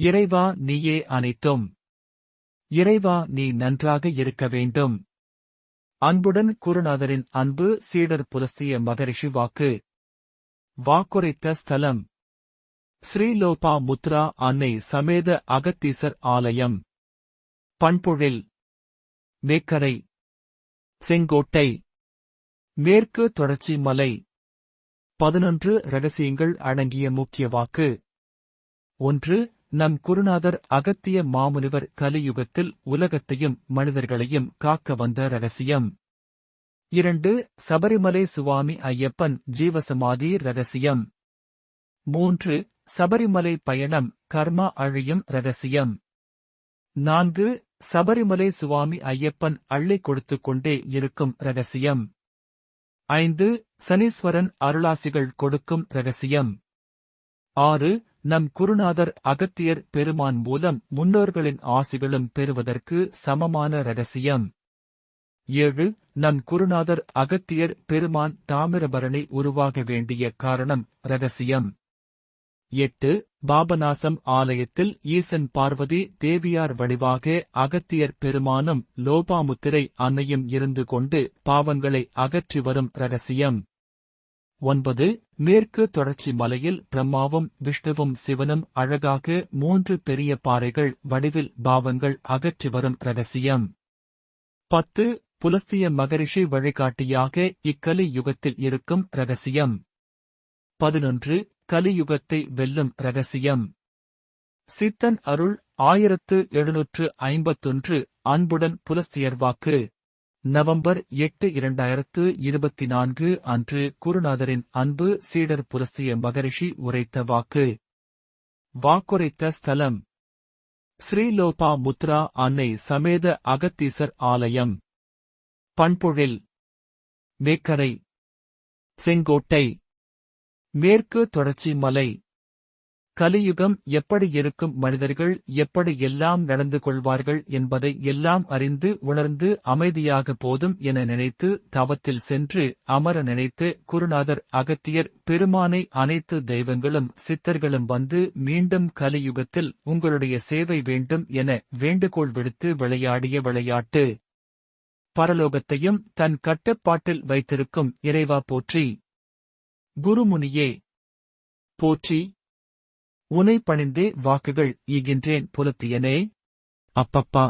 இறைவா நீயே அனைத்தும். இறைவா நீ நன்றாக இருக்க வேண்டும். அன்புடன் குருநாதரின் அன்பு சீடர் புலஸ்திய மகரிஷி வாக்கு. வாக்குரைத்த ஸ்தலம். ஸ்ரீலோபா முத்ரா அன்னை சமேத அகத்தீசர் ஆலயம். பண்புழில். மேக்கரை செங்கோட்டை. மேற்கு தொடர்ச்சி மலை. பதினொன்று ரகசியங்கள் அடங்கிய முக்கிய வாக்கு. ஒன்று நம் குருநாதர் அகத்திய மாமுனிவர் கலியுகத்தில் உலகத்தையும் மனிதர்களையும் காக்க வந்த ரகசியம். இரண்டு சபரிமலை சுவாமி ஐயப்பன் ஜீவசமாதி ரகசியம். மூன்று சபரிமலை பயணம் கர்மா அழியும் ரகசியம். நான்கு சபரிமலை சுவாமி ஐயப்பன் அள்ளி கொடுத்துக் கொண்டே இருக்கும் ரகசியம். ஐந்து சனீஸ்வரன் அருளாசிகள் கொடுக்கும் ரகசியம். ஆறு நம் குருநாதர் அகத்தியர் பெருமான் மூலம் முன்னோர்களின் ஆசிகளும் பெறுவதற்கு சமமான ரகசியம். ஏழு நம் குருநாதர் அகத்தியர் பெருமான் தாமிரபரணி உருவாக வேண்டிய காரணம் ரகசியம். எட்டு பாபநாசம் ஆலயத்தில் ஈசன் பார்வதி தேவியார் வடிவாக அகத்தியர் பெருமானும் லோபாமுத்திரை அன்னையும் இருந்து கொண்டு பாவங்களை அகற்றி வரும் ரகசியம். ஒன்பது மேற்கு தொடர்ச்சி மலையில் பிரம்மாவும் விஷ்ணுவும் சிவனும் அழகாக மூன்று பெரிய பாறைகள் வடிவில் பாவங்கள் அகற்றி வரும் ரகசியம். பத்து புலஸ்திய மகரிஷி வழிகாட்டியாக இக்கலி யுகத்தில் இருக்கும் ரகசியம். பதினொன்று கலியுகத்தை வெல்லும் ரகசியம். சித்தன் அருள் ஆயிரத்து எழுநூற்று ஐம்பத்தொன்று அன்புடன் புலஸ்தியர் வாக்கு. நவம்பர் எட்டு இரண்டாயிரத்து இருபத்தி நான்கு அன்று குருநாதரின் அன்பு சீடர் புரஸ்திய மகரிஷி உரைத்த வாக்கு. வாக்குரைத்த ஸ்தலம். ஸ்ரீலோபா முத்ரா அன்னை சமேத அகத்தீசர் ஆலயம். பண்பொழில். மேக்கரை செங்கோட்டை. மேற்கு தொடர்ச்சி மலை. கலியுகம் எப்படி இருக்கும் மனிதர்கள் எப்படி எல்லாம் நடந்து கொள்வார்கள் என்பதை எல்லாம் அறிந்து உணர்ந்து அமைதியாக போதும் என நினைத்து தவத்தில் சென்று அமர நினைத்து குருநாதர் அகத்தியர் பெருமானை அனைத்து தெய்வங்களும் சித்தர்களும் வந்து மீண்டும் கலியுகத்தில் உங்களுடைய சேவை வேண்டும் என வேண்டுகோள் விடுத்து விளையாடிய விளையாட்டு. பரலோகத்தையும் தன் கட்டுப்பாட்டில் வைத்திருக்கும் இறைவா போற்றி. குருமுனியே. போற்றி. உனை பணிந்தே வாக்குகள் ஈகின்றேன் புலத்தியனே. அப்பப்பா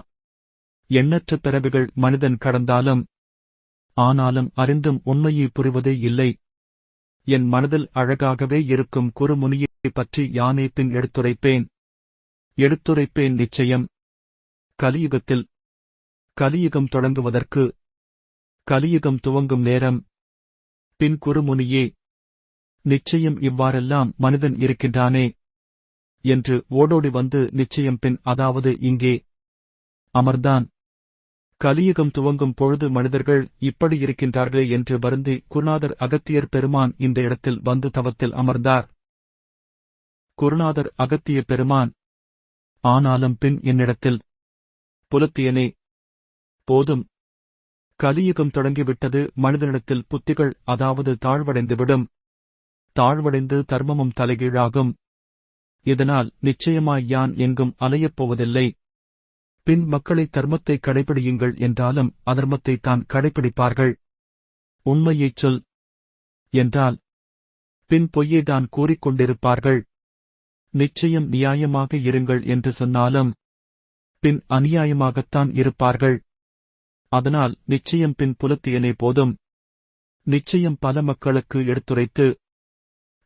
எண்ணற்ற பிறவிகள் மனிதன் கடந்தாலும் ஆனாலும் அறிந்தும் உண்மையை புரிவதே இல்லை. என் மனதில் அழகாகவே இருக்கும் குறுமுனியை பற்றி யானே பின் எடுத்துரைப்பேன். எடுத்துரைப்பேன் நிச்சயம். கலியுகத்தில் கலியுகம் தொடங்குவதற்கு கலியுகம் துவங்கும் நேரம் பின் குறுமுனியே நிச்சயம் இவ்வாறெல்லாம் மனிதன் இருக்கின்றானே. என்று ஓடோடி வந்து நிச்சயம் பின் அதாவது இங்கே. அமர்ந்தான். கலியுகம் துவங்கும் பொழுது மனிதர்கள் இப்படி இருக்கின்றார்களே என்று வருந்தி குருநாதர் அகத்தியர் பெருமான் இந்த இடத்தில் வந்து தவத்தில் அமர்ந்தார். குருநாதர் அகத்திய பெருமான். ஆனாலும் பின் என்னிடத்தில் புலத்தியனே போதும். கலியுகம் தொடங்கிவிட்டது மனிதனிடத்தில் புத்திகள் அதாவது தாழ்வடைந்துவிடும். தாழ்வடைந்து தர்மமும் தலைகீழாகும். இதனால் நிச்சயமாய் யான் எங்கும் அலையப் போவதில்லை. பின் மக்களை தர்மத்தை கடைபிடியுங்கள் என்றாலும் அதர்மத்தை தான் கடைபிடிப்பார்கள் உண்மையைச் சொல். என்றால் பின் பொய்யை தான் கூறிக்கொண்டிருப்பார்கள் நிச்சயம் நியாயமாக இருங்கள் என்று சொன்னாலும் பின் அநியாயமாகத்தான் இருப்பார்கள். அதனால் நிச்சயம் பின் புலத்தியனே போதும். நிச்சயம் பல மக்களுக்கு எடுத்துரைத்து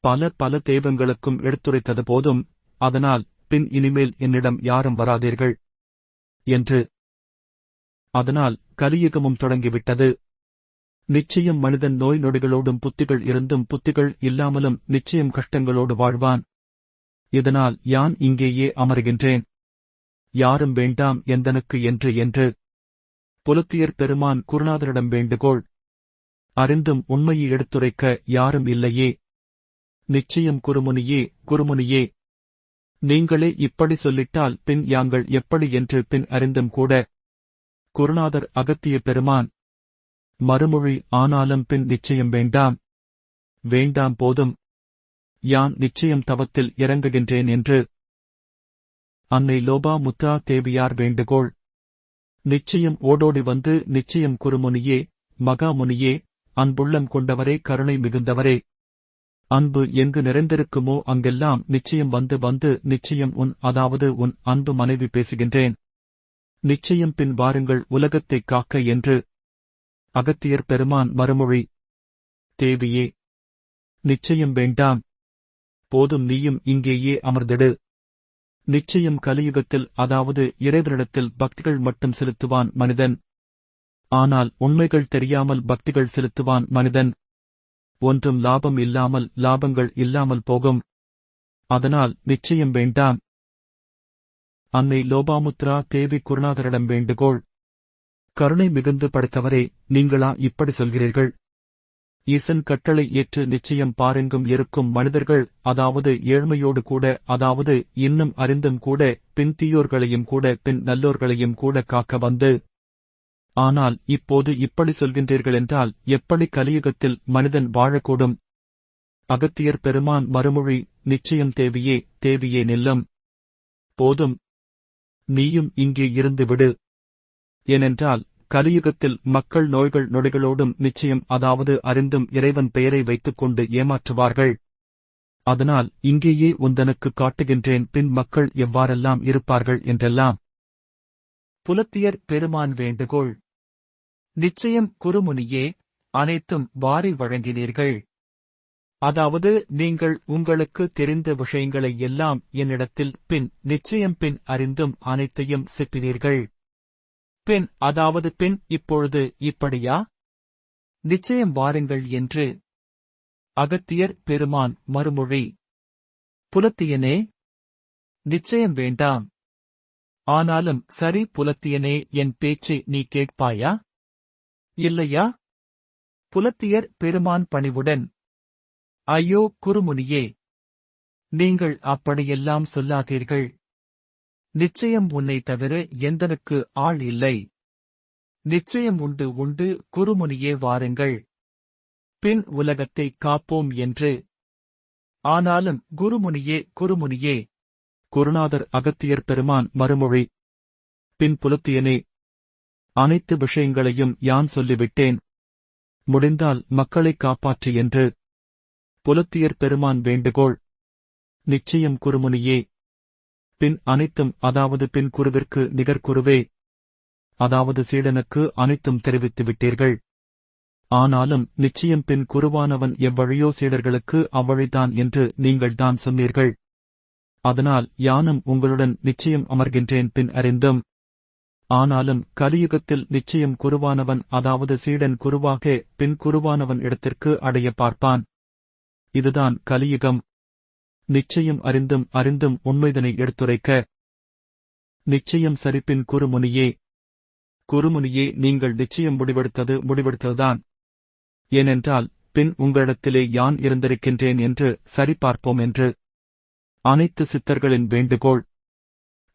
பல பல தெய்வங்களுக்கும் எடுத்துரைத்தது போதும் அதனால் பின் இனிமேல் என்னிடம் யாரும் வராதீர்கள். என்று. அதனால் கலியுகமும் தொடங்கிவிட்டது. நிச்சயம் மனிதன் நோய் நொடிகளோடும் புத்திகள் இருந்தும் புத்திகள் இல்லாமலும் நிச்சயம் கஷ்டங்களோடு வாழ்வான். இதனால் யான் இங்கேயே அமர்கின்றேன். யாரும் வேண்டாம் எந்தனுக்கு என்று என்று. புலத்தியர் பெருமான் குருநாதரிடம் வேண்டுகோள். அறிந்தும் உண்மையை எடுத்துரைக்க யாரும் இல்லையே. நிச்சயம் குருமுனியே குருமுனியே. நீங்களே இப்படி சொல்லிட்டால் பின் யாங்கள் எப்படி என்று பின் அறிந்தும் கூட. குருநாதர் அகத்திய பெருமான். மறுமொழி ஆனாலும் பின் நிச்சயம் வேண்டாம். வேண்டாம் போதும். யான் நிச்சயம் தவத்தில் இறங்குகின்றேன் என்று. அன்னை லோபா முத்தா தேவியார் வேண்டுகோள். நிச்சயம் ஓடோடி வந்து நிச்சயம் குருமுனியே மகாமுனியே அன்புள்ளம் கொண்டவரே கருணை மிகுந்தவரே. அன்பு எங்கு நிறைந்திருக்குமோ அங்கெல்லாம் நிச்சயம் வந்து வந்து நிச்சயம் உன் அதாவது உன் அன்பு மனைவி பேசுகின்றேன். நிச்சயம் பின் வாருங்கள் உலகத்தைக் காக்க என்று. அகத்தியர் பெருமான் மறுமொழி. தேவியே நிச்சயம் வேண்டாம். போதும் நீயும் இங்கேயே அமர்ந்திடு. நிச்சயம் கலியுகத்தில் அதாவது இறைவரிடத்தில் பக்திகள் மட்டும் செலுத்துவான் மனிதன். ஆனால் உண்மைகள் தெரியாமல் பக்திகள் செலுத்துவான் மனிதன். ஒன்றும் லாபம் இல்லாமல் லாபங்கள் இல்லாமல் போகும். அதனால் நிச்சயம் வேண்டாம். அன்னை லோபாமுத்ரா தேவி குருநாதரிடம் வேண்டுகோள். கருணை மிகுந்து படைத்தவரே நீங்களா இப்படி சொல்கிறீர்கள்? ஈசன் கட்டளை ஏற்று நிச்சயம் பாருங்கும் இருக்கும் மனிதர்கள் அதாவது ஏழ்மையோடு கூட அதாவது இன்னும் அறிந்தும் கூட பின் தீயோர்களையும் கூட பின் நல்லோர்களையும் கூட காக்க வந்து ஆனால் இப்போது இப்படி சொல்கின்றீர்கள் என்றால் எப்படி கலியுகத்தில் மனிதன் வாழக்கூடும்? அகத்தியர் பெருமான் மறுமொழி நிச்சயம் தேவியே தேவியே நில்லும். போதும். நீயும் இங்கே இருந்து விடு. ஏனென்றால் கலியுகத்தில் மக்கள் நோய்கள் நொடிகளோடும் நிச்சயம் அதாவது அறிந்தும் இறைவன் பெயரை வைத்துக்கொண்டு ஏமாற்றுவார்கள். அதனால் இங்கேயே உந்தனுக்கு காட்டுகின்றேன் பின் மக்கள் எவ்வாறெல்லாம் இருப்பார்கள் என்றெல்லாம். புலத்தியர் பெருமான் வேண்டுகோள். நிச்சயம் குருமுனியே அனைத்தும் வாரி வழங்கினீர்கள். அதாவது நீங்கள் உங்களுக்கு தெரிந்த விஷயங்களை எல்லாம் என்னிடத்தில் பின் நிச்சயம் பின் அறிந்தும் அனைத்தையும் செப்பினீர்கள். பின் அதாவது பின் இப்பொழுது இப்படியா? நிச்சயம் வாருங்கள் என்று. அகத்தியர் பெருமான் மறுமொழி. புலத்தியனே நிச்சயம் வேண்டாம். ஆனாலும் சரி புலத்தியனே என் பேச்சை நீ கேட்பாயா? இல்லையா? புலத்தியர் பெருமான் பணிவுடன் ஐயோ குருமுனியே நீங்கள் அப்படியெல்லாம் சொல்லாதீர்கள். நிச்சயம் உன்னை தவிர எந்தனுக்கு ஆள் இல்லை. நிச்சயம் உண்டு உண்டு குருமுனியே வாருங்கள். பின் உலகத்தை காப்போம் என்று. ஆனாலும் குருமுனியே குருமுனியே குருநாதர் அகத்தியர் பெருமான் மறுமொழி. பின் புலத்தியனே அனைத்து விஷயங்களையும் யான் சொல்லிவிட்டேன். முடிந்தால் மக்களைக் காப்பாற்று என்று புலத்தியர் பெருமான் வேண்டுகோள். நிச்சயம் குறுமுனியே பின் அனைத்தும் அதாவது பின் குருவிற்கு நிகர்குருவே அதாவது சீடனுக்கு அனைத்தும் தெரிவித்து விட்டீர்கள். ஆனாலும் நிச்சயம் பின் குருவானவன் எவ்வழியோ சீடர்களுக்கு அவ்வழிதான் என்று நீங்கள்தான் சொன்னீர்கள். அதனால் யானும் உங்களுடன் நிச்சயம் அமர்கின்றேன் பின் அறிந்தும் ஆனாலும் கலியுகத்தில் நிச்சயம் குருவானவன் அதாவது சீடன் குருவாக பின் குருவானவன் இடத்திற்கு அடைய பார்ப்பான். இதுதான் கலியுகம். நிச்சயம் அறிந்தும் அறிந்தும் உண்மைதனை எடுத்துரைக்க. நிச்சயம் சரிப்பின் குருமுனியே. குருமுனியே நீங்கள் நிச்சயம் முடிவெடுத்தது முடிவெடுத்ததுதான். ஏனென்றால் பின் உங்களிடத்திலே யான் இருந்திருக்கின்றேன் என்று சரிபார்ப்போம் என்று. அனைத்து சித்தர்களின் வேண்டுகோள்.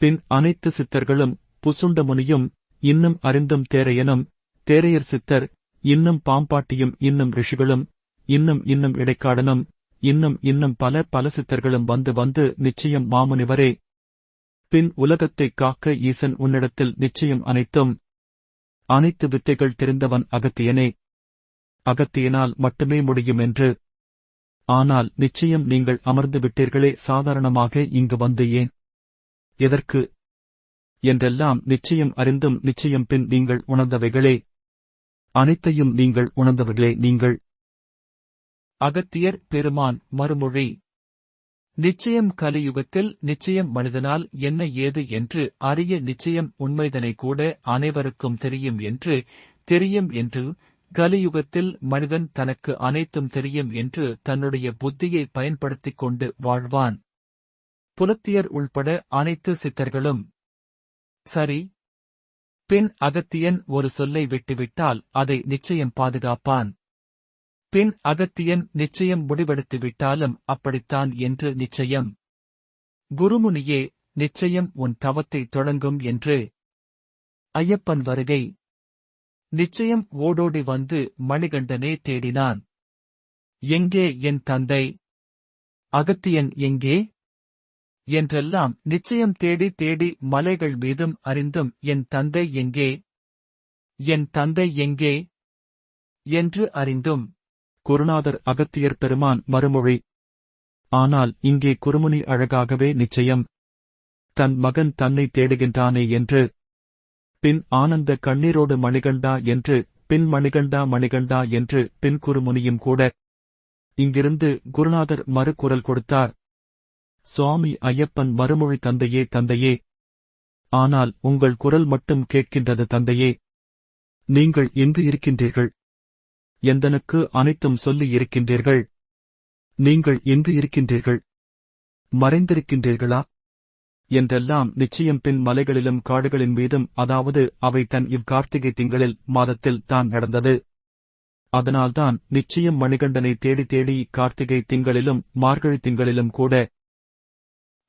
பின் அனைத்து சித்தர்களும் புசுண்ட முனியும் இன்னும் அறிந்தும் தேரையனும் தேரையர் சித்தர் இன்னும் பாம்பாட்டியும் இன்னும் ரிஷிகளும் இன்னும் இன்னும் இடைக்காடனும் இன்னும் இன்னும் பல பல சித்தர்களும் வந்து வந்து நிச்சயம் மாமுனிவரே. பின் உலகத்தைக் காக்க ஈசன் உன்னிடத்தில் நிச்சயம் அனைத்தும். அனைத்து வித்தைகள் தெரிந்தவன் அகத்தியனே. அகத்தியனால் மட்டுமே முடியும் என்று. ஆனால் நிச்சயம் நீங்கள் அமர்ந்து விட்டீர்களே சாதாரணமாக இங்கு வந்து ஏன்? எதற்கு? என்றெல்லாம் நிச்சயம் அறிந்தும் நிச்சயம் பின் நீங்கள் உணர்ந்தவைகளே. அனைத்தையும் நீங்கள் உணர்ந்தவர்களே நீங்கள். அகத்தியர் பெருமான் மறுமொழி. நிச்சயம் கலியுகத்தில் நிச்சயம் மனிதனால் என்ன ஏது என்று அறிய நிச்சயம் உண்மைதனை கூட அனைவருக்கும் தெரியும் என்று தெரியும் என்று கலியுகத்தில் மனிதன் தனக்கு அனைத்தும் தெரியும் என்று தன்னுடைய புத்தியை பயன்படுத்திக் கொண்டு வாழ்வான். புலத்தியர் உள்பட அனைத்து சித்தர்களும் சரி. பின் அகத்தியன் ஒரு சொல்லை விட்டுவிட்டால் அதை நிச்சயம் பாதுகாப்பான். பின் அகத்தியன் நிச்சயம் முடிவெடுத்து விட்டாலும் அப்படித்தான் என்று நிச்சயம். குருமுனியே நிச்சயம் உன் தவத்தை தொடங்கும் என்று. ஐயப்பன் வருகை. நிச்சயம் ஓடோடி வந்து மணிகண்டனே தேடினான். எங்கே என் தந்தை? அகத்தியன் எங்கே? என்றெல்லாம் நிச்சயம் தேடி தேடி மலைகள் மீதும் அறிந்தும் என் தந்தை எங்கே? என் தந்தை எங்கே? என்று அறிந்தும். குருநாதர் அகத்தியர் பெருமான் மறுமொழி ஆனால் இங்கே குருமுனி அழகாகவே நிச்சயம். தன் மகன் தன்னை தேடுகின்றானே என்று. பின் ஆனந்த கண்ணீரோடு மணிகண்டா என்று பின் மணிகண்டா மணிகண்டா என்று பின் குருமுனியும் கூட. இங்கிருந்து குருநாதர் மறுக்குரல் கொடுத்தார். சுவாமி ஐயப்பன் மறுமொழி தந்தையே தந்தையே. ஆனால் உங்கள் குரல் மட்டும் கேட்கின்றது தந்தையே. நீங்கள் எங்கு இருக்கின்றீர்கள்? எந்தனுக்கு அனைத்தும் சொல்லி இருக்கின்றீர்கள்? நீங்கள் எங்கு இருக்கின்றீர்கள்? மறைந்திருக்கின்றீர்களா? என்றெல்லாம் நிச்சயம் பின் மலைகளிலும் காடுகளின் மீதும் அதாவது அவை தன் இவ்கார்த்திகை திங்களில் மாதத்தில் தான் நடந்தது. அதனால்தான் நிச்சயம் மணிகண்டனை தேடி தேடி கார்த்திகை திங்களிலும் மார்கழி திங்களிலும் கூட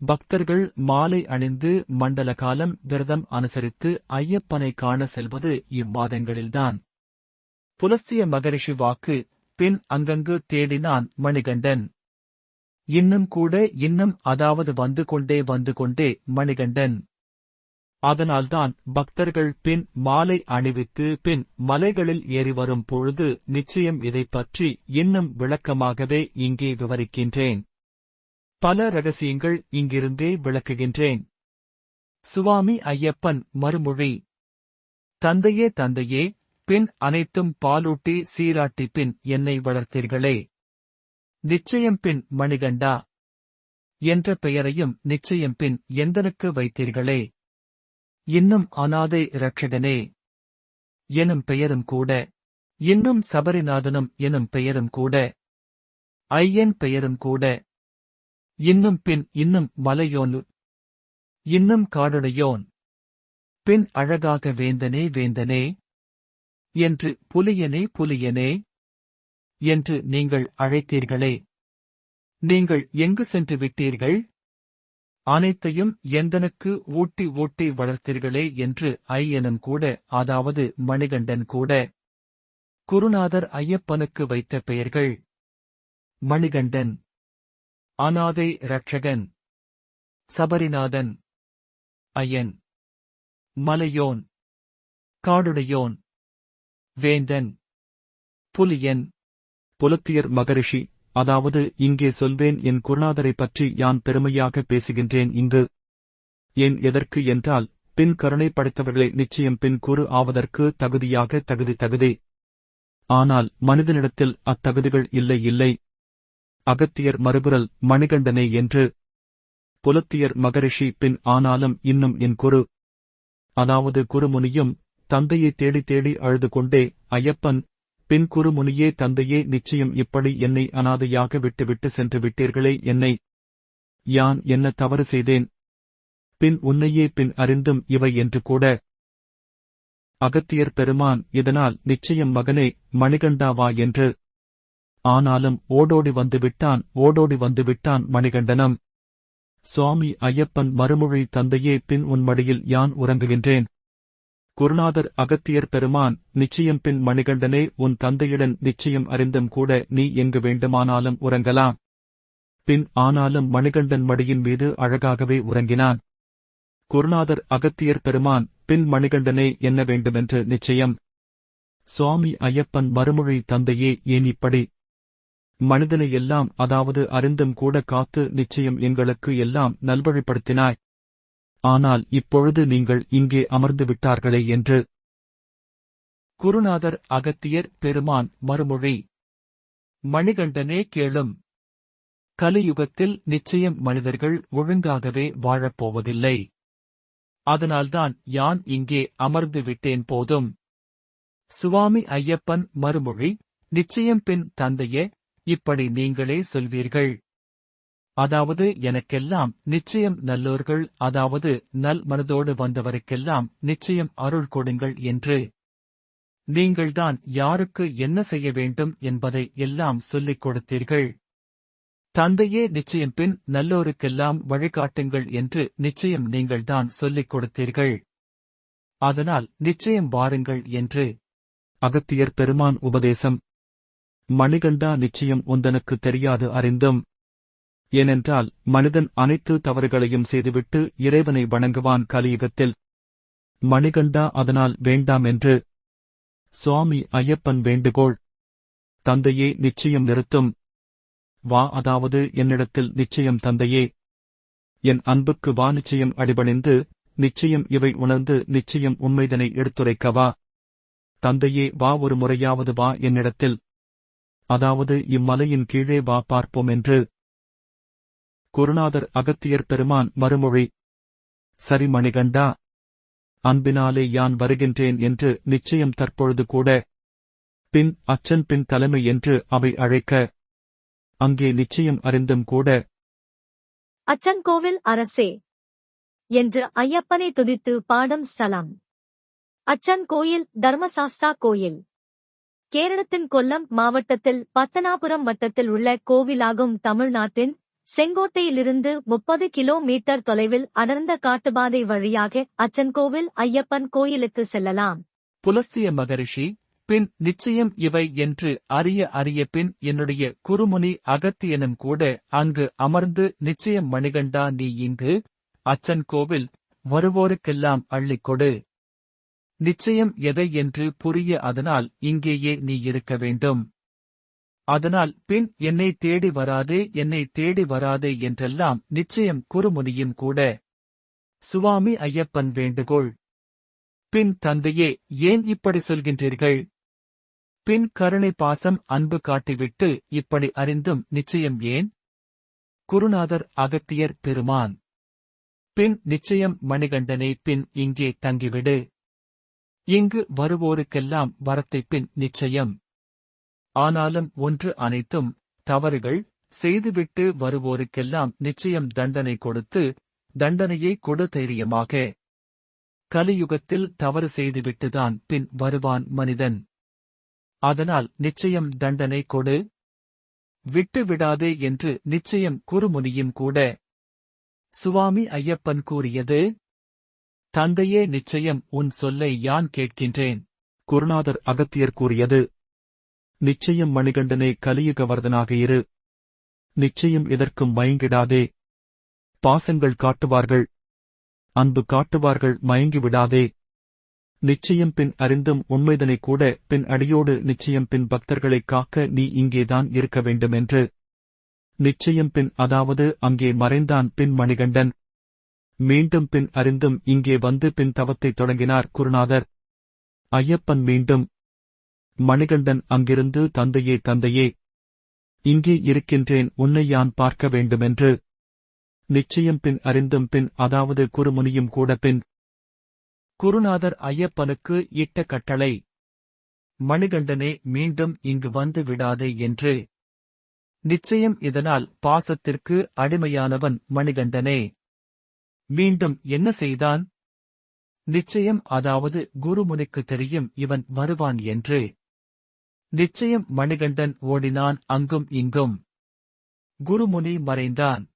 பக்தர்கள் மாலை அணிந்து மண்டல காலம் விரதம் அனுசரித்து ஐயப்பனை காண செல்வது இம்மாதங்களில்தான். புலஸ்திய மகரிஷி வாக்கு பின் அங்கங்கு தேடினான் மணிகண்டன். இன்னும் கூட இன்னும் அதாவது வந்து கொண்டே வந்து கொண்டே மணிகண்டன். அதனால்தான் பக்தர்கள் பின் மாலை அணிவித்து பின் மலைகளில் ஏறி வரும் பொழுது நிச்சயம் இதைப் பற்றி இன்னும் விளக்கமாகவே இங்கே விவரிக்கின்றேன். பல ரகசியங்கள் இங்கிருந்தே விளக்குகின்றேன். சுவாமி ஐயப்பன் மறுமொழி தந்தையே தந்தையே பின் அனைத்தும் பாலூட்டி சீராட்டி பின் என்னை வளர்த்தீர்களே. நிச்சயம் பின் மணிகண்டா என்ற பெயரையும் நிச்சயம் பின் எந்தனுக்கு வைத்தீர்களே. இன்னும் அனாதை இரட்சகனே எனும் பெயரும் கூட இன்னும் சபரிநாதனும் எனும் பெயரும் கூட ஐயன் பெயரும் கூட இன்னும் பின் இன்னும் மலையோன். இன்னும் காடுடையோன். பின் அழகாக வேந்தனே வேந்தனே. என்று புலியனே புலியனே. என்று நீங்கள் அழைத்தீர்களே. நீங்கள் எங்கு சென்று விட்டீர்கள்? அனைத்தையும் எந்தனுக்கு ஊட்டி ஊட்டி வளர்த்தீர்களே என்று ஐயனும் கூட அதாவது மணிகண்டன் கூட. குருநாதர் ஐயப்பனுக்கு வைத்த பெயர்கள். மணிகண்டன். அநாதை ரட்சகன் சபரிநாதன் ஐயன் மலையோன் காடுடையோன் வேந்தன் புலியன் புலத்தியர் மகரிஷி அதாவது இங்கே சொல்வேன் என் குருநாதரை பற்றி யான் பெருமையாக பேசுகின்றேன் இன்று. ஏன் எதற்கு என்றால் பின் கருணை படைத்தவர்களை நிச்சயம் பின் குரு ஆவதற்கு தகுதியாக தகுதி தகுதி. ஆனால் மனிதனிடத்தில் அத்தகுதிகள் இல்லை இல்லை. அகத்தியர் மறுபுறல் மணிகண்டனே என்று புலத்தியர் மகரிஷி பின் ஆனாலும் இன்னும் என் குரு. அதாவது குருமுனியும் தந்தையை தேடி தேடி அழுது கொண்டே ஐயப்பன் பின் குருமுனியே தந்தையே நிச்சயம் இப்படி என்னை அனாதையாக விட்டுவிட்டு சென்று விட்டீர்களே என்னை யான் என்ன தவறு செய்தேன்? பின் உன்னையே பின் அறிந்தும் இவை என்று கூட அகத்தியர் பெருமான் இதனால் நிச்சயம் மகனே மணிகண்டாவா என்று ஆனாலும் ஓடோடி வந்து விட்டான் ஓடோடி வந்து விட்டான் மணிகண்டனம். சுவாமி ஐயப்பன் மறுமொழி தந்தையே பின் உன் மடியில் யான் உறங்குகின்றேன்? குருநாதர் அகத்தியர் பெருமான் நிச்சயம் பின் மணிகண்டனே உன் தந்தையுடன் நிச்சயம் அறிந்தும் கூட நீ எங்கு வேண்டுமானாலும் உறங்கலாம். பின் ஆனாலும் மணிகண்டன் மடியின் மீது அழகாகவே உறங்கினான். குருநாதர் அகத்தியர் பெருமான் பின் மணிகண்டனே என்ன வேண்டுமென்று நிச்சயம். சுவாமி ஐயப்பன் மறுமொழி தந்தையே ஏன் இப்படி? மனிதனை எல்லாம் அதாவது அறிந்தும் கூட காத்து நிச்சயம் எங்களுக்கு எல்லாம் நல்வழிப்படுத்தினாய். ஆனால் இப்பொழுது நீங்கள் இங்கே அமர்ந்து விட்டார்களே என்று குருநாதர் அகத்தியர் பெருமான் மறுமொழி மணிகண்டனே கேளும். கலியுகத்தில் நிச்சயம் மனிதர்கள் ஒழுங்காகவே வாழப்போவதில்லை அதனால்தான் யான் இங்கே அமர்ந்து விட்டேன் போதும். சுவாமி ஐயப்பன் மறுமொழி நிச்சயம் பின் தந்தையே இப்படி நீங்களே சொல்வீர்கள். அதாவது எனக்கெல்லாம் நிச்சயம் நல்லோர்கள் அதாவது நல் மனதோடு வந்தவருக்கெல்லாம் நிச்சயம் அருள் கொடுங்கள் என்று. நீங்கள்தான் யாருக்கு என்ன செய்ய வேண்டும் என்பதை எல்லாம் சொல்லிக் கொடுத்தீர்கள். தந்தையே நிச்சயம் பின் நல்லோருக்கெல்லாம் வழிகாட்டுங்கள் என்று நிச்சயம் நீங்கள்தான் சொல்லிக் கொடுத்தீர்கள். அதனால் நிச்சயம் வாருங்கள் என்று. அகத்தியர் பெருமான் உபதேசம். மணிகண்டா நிச்சயம் உந்தனுக்கு தெரியாது அறிந்தும். ஏனென்றால் மனிதன் அனைத்து தவறுகளையும் செய்துவிட்டு இறைவனை வணங்குவான் கலியுகத்தில். மணிகண்டா அதனால் வேண்டாம் என்று சுவாமி ஐயப்பன் வேண்டுகோள். தந்தையே நிச்சயம் நிறுத்தும். வா அதாவது என்னிடத்தில் நிச்சயம் தந்தையே. என் அன்புக்கு வா நிச்சயம் அடிபணிந்து நிச்சயம் இவை உணர்ந்து நிச்சயம் உண்மைதனை எடுத்துரைக்கவா. தந்தையே வா ஒரு முறையாவது வா என்னிடத்தில். அதாவது இம்மலையின் கீழே வா பார்ப்போம் என்று குருநாதர் அகத்தியர் பெருமான் மறுமொழி சரி மணிகண்டா அன்பினாலே யான் வருகின்றேன் என்று நிச்சயம் தற்பொழுது கூட பின் அச்சன் பின் தலைமை என்று அவை அழைக்க அங்கே நிச்சயம் அறிந்தும் கூட அச்சன்கோவில் அரசே என்று ஐயப்பனை துதித்து பாடும் ஸ்தலம் அச்சன் கோயில் தர்மசாஸ்தா கோயில். கேரளத்தின் கொல்லம் மாவட்டத்தில் பத்தனாபுரம் வட்டத்தில் உள்ள கோவிலாகும் தமிழ்நாட்டின் செங்கோட்டையிலிருந்து முப்பது கிலோமீட்டர் தொலைவில் அடர்ந்த காட்டுப்பாதை வழியாக அச்சன்கோவில் ஐயப்பன் கோயிலுக்கு செல்லலாம். புலஸ்திய மகரிஷி பின் நிச்சயம் இவை என்று அறிய அறிய பின் என்னுடைய குருமுனி அகத்தியனும் கூட அங்கு அமர்ந்து நிச்சயம் மணிகண்டா நீ இங்கு அச்சன் கோவில் வருவோருக்கெல்லாம் அள்ளிக்கொடு நிச்சயம் எதை என்று புரிய அதனால் இங்கேயே நீ இருக்க வேண்டும். அதனால் பின் என்னை தேடி வராதே என்னை தேடி வராதே என்றெல்லாம் நிச்சயம் குறுமுனியும் கூட. சுவாமி ஐயப்பன் வேண்டுகோள். பின் தந்தையே ஏன் இப்படி சொல்கின்றீர்கள்? பின் கருணை பாசம் அன்பு காட்டிவிட்டு இப்படி அறிந்தும் நிச்சயம் ஏன்? குருநாதர் அகத்தியர் பெருமான். பின் நிச்சயம் மணிகண்டனை பின் இங்கே தங்கிவிடு. இங்கு வருவோருக்கெல்லாம் வரத்தை பின் நிச்சயம். ஆனாலும் ஒன்று அனைத்தும் தவறுகள் செய்துவிட்டு வருவோருக்கெல்லாம் நிச்சயம் தண்டனை கொடுத்து தண்டனையை கொடு தைரியமாக. கலியுகத்தில் தவறு செய்துவிட்டுதான் பின் வருவான் மனிதன். அதனால் நிச்சயம் தண்டனை கொடு. விட்டு விடாதே என்று நிச்சயம் குறுமுனியும் கூட. சுவாமி ஐயப்பன் கூறியது தந்தையே நிச்சயம் உன் சொல்லை யான் கேட்கின்றேன்? குருநாதர் அகத்தியர் கூறியது நிச்சயம் மணிகண்டனே கலியுகவர்தனாக இரு. நிச்சயம் எதற்கும் மயங்கிடாதே. பாசங்கள் காட்டுவார்கள் அன்பு காட்டுவார்கள் மயங்கி விடாதே நிச்சயம் பின் அறிந்தும் உண்மைதனை கூட பின் அடியோடு நிச்சயம் பின் பக்தர்களை காக்க நீ இங்கேதான் இருக்க வேண்டுமென்று. நிச்சயம் பின் அதாவது அங்கே மறைந்தான் பின் மணிகண்டன். மீண்டும் பின் அறிந்தும் இங்கே வந்து பின் தவத்தைத் தொடங்கினார் குருநாதர். ஐயப்பன் மீண்டும் மணிகண்டன் அங்கிருந்து தந்தையே தந்தையே இங்கே இருக்கின்றேன் உன்னை யான் பார்க்க வேண்டுமென்று. நிச்சயம் பின் அறிந்தும் பின் அதாவது குருமுனியும் கூட பின். குருநாதர் ஐயப்பனுக்கு இட்ட கட்டளை மணிகண்டனே மீண்டும் இங்கு வந்து விடாதே என்று. நிச்சயம் இதனால் பாசத்திற்கு அடிமையானவன் மணிகண்டனே. மீண்டும் என்ன செய்தான்? நிச்சயம் அதாவது குருமுனிக்கு தெரியும் இவன் வருவான் என்று. நிச்சயம் மணிகண்டன் ஓடினான் அங்கும் இங்கும். குருமுனி மறைந்தான்.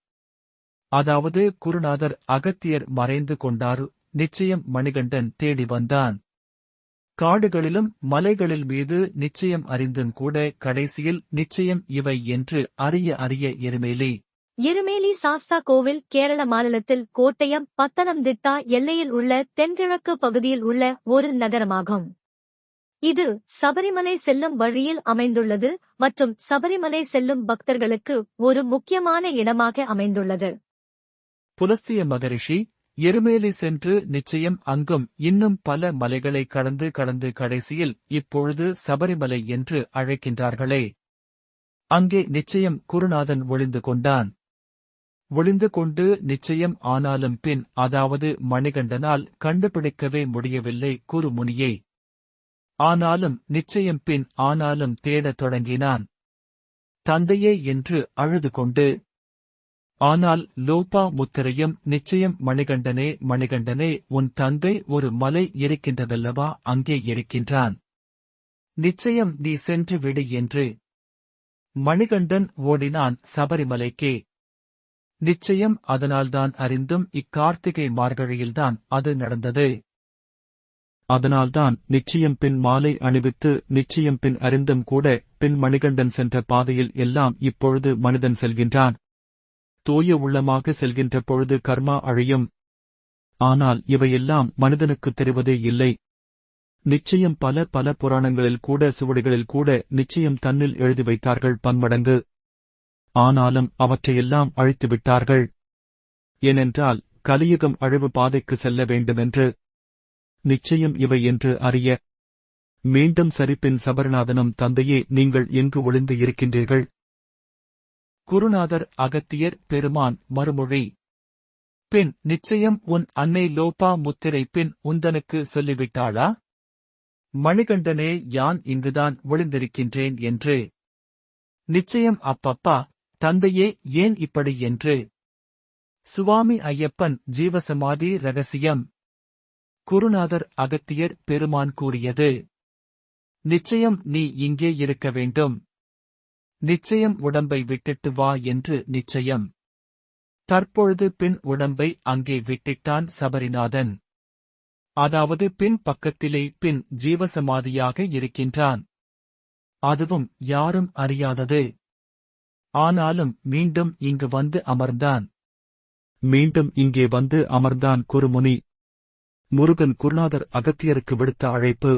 அதாவது குருநாதர் அகத்தியர் மறைந்து கொண்டாரு. நிச்சயம் மணிகண்டன் தேடி வந்தான். காடுகளிலும் மலைகளில் மீது நிச்சயம் அறிந்தும் கூட கடைசியில் நிச்சயம் இவை என்று அறிய அறிய எருமேலி. இருமேலி சாஸ்தா கோவில் கேரள மாநிலத்தில் கோட்டயம் பத்தனம்திட்டா எல்லையில் உள்ள தென்கிழக்கு பகுதியில் உள்ள ஒரு நகரமாகும். இது சபரிமலை செல்லும் வழியில் அமைந்துள்ளது மற்றும் சபரிமலை செல்லும் பக்தர்களுக்கு ஒரு முக்கியமான இடமாக அமைந்துள்ளது. புலஸ்திய மகரிஷி எருமேலி சென்று நிச்சயம் அங்கும் இன்னும் பல மலைகளை கடந்து கடந்து கடைசியில் இப்பொழுது சபரிமலை என்று அழைக்கின்றார்களே. அங்கே நிச்சயம் குருநாதன் ஒளிந்து கொண்டான். ஒளிந்து கொண்டு நிச்சயம் ஆனாலும் பின் அதாவது மணிகண்டனால் கண்டுபிடிக்கவே முடியவில்லை குருமுனியை ஆனாலும் நிச்சயம் பின் ஆனாலும் தேடத் தொடங்கினான். தந்தையே என்று அழுது கொண்டு ஆனால் லோபா முத்திரையும் நிச்சயம் மணிகண்டனே மணிகண்டனே உன் தந்தை ஒரு மலை இருக்கின்றதல்லவா அங்கே இருக்கின்றான். நிச்சயம் நீ சென்று விடு என்று. மணிகண்டன் ஓடினான் சபரிமலைக்கே. நிச்சயம் அதனால்தான் அறிந்தும் இக்கார்த்திகை மார்கழியில்தான் அது நடந்தது. அதனால்தான் நிச்சயம் பின் மாலை அணிவித்து நிச்சயம் பின் அறிந்தும் கூட பின் மணிகண்டன் சென்ற பாதையில் எல்லாம் இப்பொழுது மனிதன் செல்கின்றான். தூய உள்ளமாக செல்கின்ற பொழுது கர்மா அழியும். ஆனால் இவையெல்லாம் மனிதனுக்குத் தெரிவதே இல்லை. நிச்சயம் பல பல புராணங்களில் கூட சுவடிகளில் கூட நிச்சயம் தன்னில் எழுதி வைத்தார்கள் பன்மடங்கு. ஆனாலும் அவற்றையெல்லாம் அழித்து விட்டார்கள் ஏனென்றால் கலியுகம் அழிவு பாதைக்கு செல்ல வேண்டுமென்று நிச்சயம் இவை என்று அறிய மீண்டும் சரிப்பின் சபரநாதனும் தந்தையே நீங்கள் எங்கு ஒளிந்து இருக்கின்றீர்கள்? குருநாதர் அகத்தியர் பெருமான் மறுமொழி பின் நிச்சயம் உன் அன்னை லோபா முத்திரை பின் உந்தனுக்கு சொல்லிவிட்டாளா? மணிகண்டனே யான் இங்குதான் ஒளிந்திருக்கின்றேன் என்று. நிச்சயம் அப்பப்பா தந்தையே ஏன் இப்படி என்று. சுவாமி ஐயப்பன் ஜீவசமாதி ரகசியம். குருநாதர் அகத்தியர் பெருமான் கூறியது. நிச்சயம் நீ இங்கே இருக்க வேண்டும். நிச்சயம் உடம்பை விட்டுட்டு வா என்று நிச்சயம். தற்பொழுது பின் உடம்பை அங்கே விட்டிட்டான் சபரிநாதன். அதாவது பின் பக்கத்திலே பின் ஜீவசமாதியாக இருக்கின்றான். அதுவும் யாரும் அறியாதது. ஆனாலும் மீண்டும் இங்கு வந்து அமர்ந்தான். மீண்டும் இங்கே வந்து அமர்ந்தான் குருமுனி. முருகன் குருநாதர் அகத்தியருக்கு விடுத்த அழைப்பு.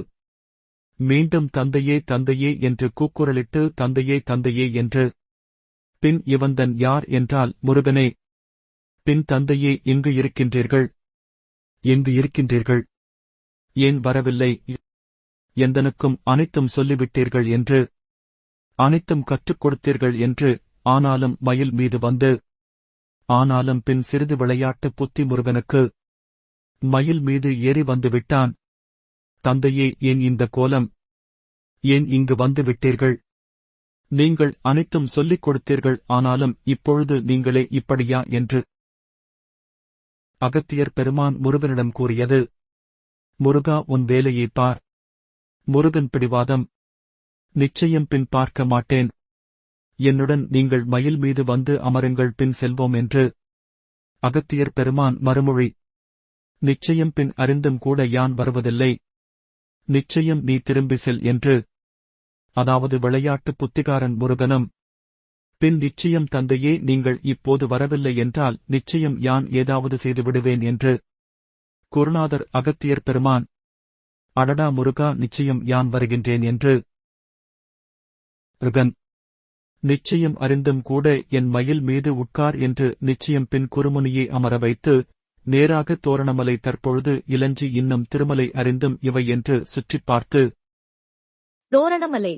மீண்டும் தந்தையே தந்தையே என்று கூக்குரலிட்டு தந்தையே தந்தையே என்று. பின் இவந்தன் யார் என்றால் முருகனே. பின் தந்தையே இங்கு இருக்கின்றீர்கள். எங்கு இருக்கின்றீர்கள். ஏன் வரவில்லை? எந்தனுக்கும் அனைத்தும் சொல்லிவிட்டீர்கள் என்று. அனைத்தும் கற்றுக் கொடுத்தீர்கள் என்று. ஆனாலும் மயில் மீது வந்து ஆனாலும் பின் சிறிது விளையாட்டு புத்தி முருகனுக்கு மயில் மீது ஏறி வந்து விட்டான். தந்தையே ஏன் இந்த கோலம்? ஏன் இங்கு வந்து விட்டீர்கள்? நீங்கள் அனைத்தும் சொல்லிக் கொடுத்தீர்கள் ஆனாலும் இப்பொழுது நீங்களே இப்படியா என்று. அகத்தியர் பெருமான் முருகனிடம் கூறியது முருகா உன் வேலையை பார். முருகன் பிடிவாதம். நிச்சயம் பின் பார்க்க மாட்டேன். என்னுடன் நீங்கள் மயில் மீது வந்து அமருங்கள் பின் செல்வோம் என்று அகத்தியர் பெருமான் மறுமொழி நிச்சயம் பின் அறிந்தும் கூட யான் வருவதில்லை. நிச்சயம் நீ திரும்பி செல் என்று. அதாவது விளையாட்டு புத்திகாரன் முருகனும் பின் நிச்சயம் தந்தையே நீங்கள் இப்போது வரவில்லை என்றால் நிச்சயம் யான் ஏதாவது செய்து விடுவேன் என்று குருநாதர் அகத்தியர் பெருமான் அடடா முருகா நிச்சயம் யான் வருகின்றேன் என்று. ருகன் நிச்சயம் அறிந்தும் கூட என் மயில் மீது உட்கார் என்று நிச்சயம் பின் குறுமுனியை அமர வைத்து நேராக தோரணமலை தற்பொழுது இளஞ்சி இன்னும் திருமலை அறிந்தும் இவை என்று சுற்றிப் பார்த்து தோரணமலை.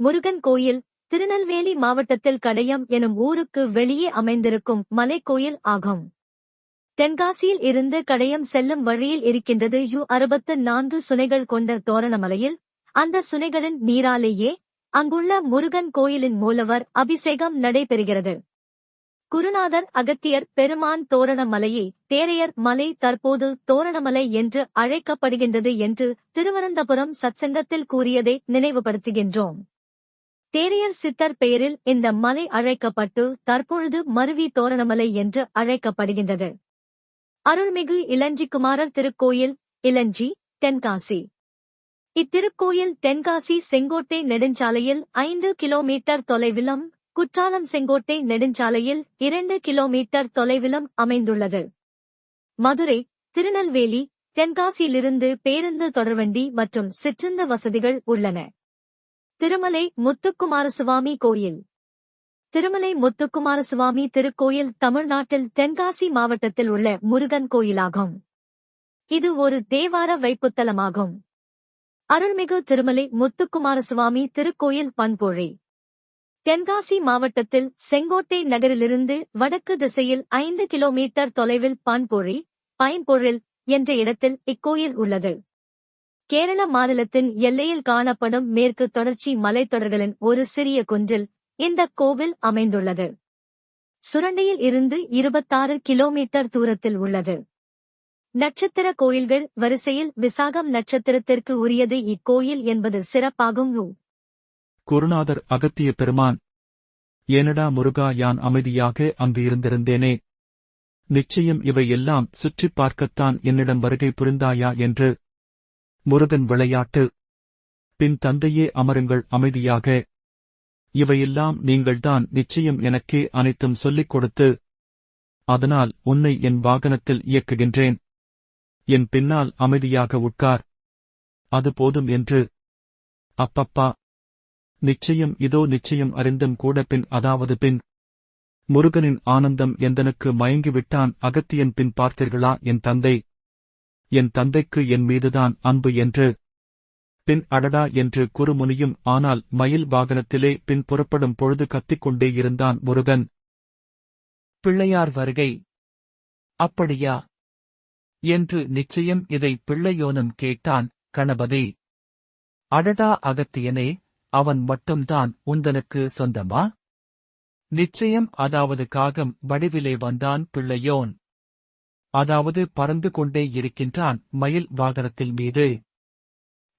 முருகன் கோயில் திருநெல்வேலி மாவட்டத்தில் கடையம் எனும் ஊருக்கு வெளியே அமைந்திருக்கும் மலைக்கோயில் ஆகும். தென்காசியில் இருந்து கடையம் செல்லும் வழியில் இருக்கின்றது யு அறுபத்து நான்கு சுனைகள் கொண்ட தோரணமலையில் அந்த சுனைகளின் நீராலேயே அங்குள்ள முருகன் கோயிலின் மூலவர் அபிஷேகம் நடைபெறுகிறது. குருநாதர் அகத்தியர் பெருமான் தோரணமலையே தேரையர் மலை தற்போது தோரணமலை என்று அழைக்கப்படுகின்றது என்று திருவனந்தபுரம் சத்சங்கத்தில் கூறியதை நினைவுபடுத்துகின்றோம். தேரையர் சித்தர் பெயரில் இந்த மலை அழைக்கப்பட்டு தற்பொழுது மருவி தோரணமலை என்று அழைக்கப்படுகின்றது. அருள்மிகு இளஞ்சிக்குமாரர் திருக்கோயில் இளஞ்சி தென்காசி. இத்திருக்கோயில் தென்காசி செங்கோட்டை நெடுஞ்சாலையில் ஐந்து கிலோமீட்டர் தொலைவிலும் குற்றாலம் செங்கோட்டை நெடுஞ்சாலையில் இரண்டு கிலோமீட்டர் தொலைவிலும் அமைந்துள்ளது. மதுரை திருநெல்வேலி தென்காசியிலிருந்து பேருந்து தொடர்வண்டி மற்றும் சிற்றுந்து வசதிகள் உள்ளன. திருமலை முத்துக்குமாரசுவாமி கோயில். திருமலை முத்துக்குமாரசுவாமி திருக்கோயில் தமிழ்நாட்டில் தென்காசி மாவட்டத்தில் உள்ள முருகன் கோயிலாகும். இது ஒரு தேவார வைப்புத்தலமாகும். அருள்மிகு திருமலை முத்துக்குமாரசுவாமி திருக்கோயில் பண்பொழி. தென்காசி மாவட்டத்தில் செங்கோட்டை நகரிலிருந்து வடக்கு திசையில் ஐந்து கிலோமீட்டர் தொலைவில் பண்பொழி பைன்பொருள் என்ற இடத்தில் இக்கோயில் உள்ளது. கேரள மாநிலத்தின் எல்லையில் காணப்படும் மேற்கு தொடர்ச்சி மலைத்தொடர்களின் ஒரு சிறிய குன்றில் இந்த கோவில் அமைந்துள்ளது. சுரண்டையில் இருந்து இருபத்தாறு கிலோமீட்டர் தூரத்தில் உள்ளது. நட்சத்திர கோயில்கள் வரிசையில் விசாகம் நட்சத்திரத்திற்கு உரியது. இக்கோயில் என்பது சிறப்பாகும். குருநாதர் அகத்திய பெருமான் ஏனடா முருகா யான் அமைதியாக அங்கு இருந்திருந்தேனே? நிச்சயம் இவை எல்லாம் சுற்றிப் பார்க்கத்தான் என்னிடம் வருகை புரிந்தாயா? என்று முருகன் விளையாட்டு பின் தந்தையே அமருங்கள் அமைதியாக. இவையெல்லாம் நீங்கள்தான் நிச்சயம் எனக்கே அனைத்தும் சொல்லிக் கொடுத்து அதனால் உன்னை என் வாகனத்தில் இயக்குகின்றேன். என் பின்னால் அமைதியாக உட்கார். அது போதும் என்று. அப்பப்பா. நிச்சயம் இதோ நிச்சயம் அறிந்தும் கூட பின் அதாவது பின். முருகனின் ஆனந்தம் எந்தனுக்கு மயங்கிவிட்டான் அகத்தியன் பின் பார்த்தீர்களா என் தந்தை. என் தந்தைக்கு என் மீதுதான் அன்பு என்று. பின் அடடா என்று குறுமுனியும் ஆனால் மயில் வாகனத்திலே பின் புறப்படும் பொழுது கத்திக்கொண்டே இருந்தான் முருகன். பிள்ளையார் வருகை. அப்படியா. என்று நிச்சயம் இதை பிள்ளையோனும் கேட்டான் கணபதி! அடடா அகத்தியனே அவன் மட்டும்தான் உந்தனுக்கு சொந்தமா? நிச்சயம் அதாவது காகம் வடிவிலே வந்தான் பிள்ளையோன். அதாவது பறந்து கொண்டே இருக்கின்றான் மயில் வாகனத்தில் மீது.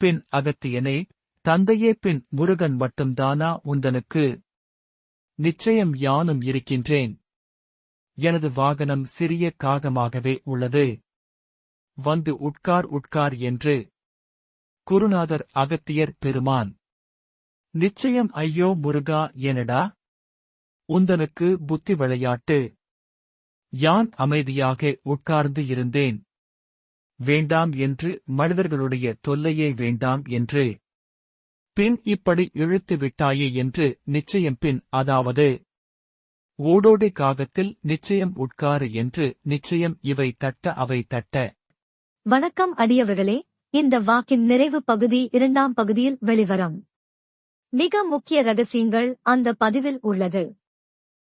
பின் அகத்தியனே தந்தையே பின் முருகன் மட்டும்தானா உந்தனுக்கு? நிச்சயம் யானும் இருக்கின்றேன். எனது வாகனம் சிறிய காகமாகவே உள்ளது. வந்து உட்கார் உட்கார் என்று குருநாதர் அகத்தியர் பெருமான். நிச்சயம் ஐயோ முருகா எனடா உந்தனுக்கு புத்தி விளையாட்டு. யான் அமைதியாக உட்கார்ந்து இருந்தேன். வேண்டாம் என்று மனிதர்களுடைய தொல்லையே வேண்டாம் என்று. பின் இப்படி இழுத்து விட்டாயே என்று நிச்சயம் பின் அதாவது ஓடோடி காகத்தில் நிச்சயம் உட்காரு என்று நிச்சயம் இவை தட்ட அவை தட்ட. வணக்கம் அடியவர்களே இந்த வாக்கின் நிறைவு பகுதி இரண்டாம் பகுதியில் வெளிவரும். மிக முக்கிய ரகசியங்கள் அந்த பதிவில் உள்ளது.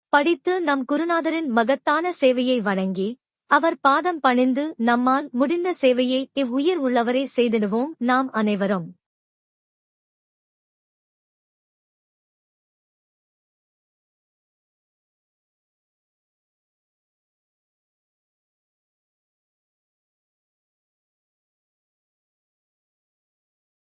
படித்து நம் குருநாதரின் மகத்தான சேவையை வணங்கி அவர் பாதம் பணிந்து நம்மால் முடிந்த சேவையை இவ்வுயிர் உள்ளவரே செய்திடுவோம் நாம் அனைவரும்.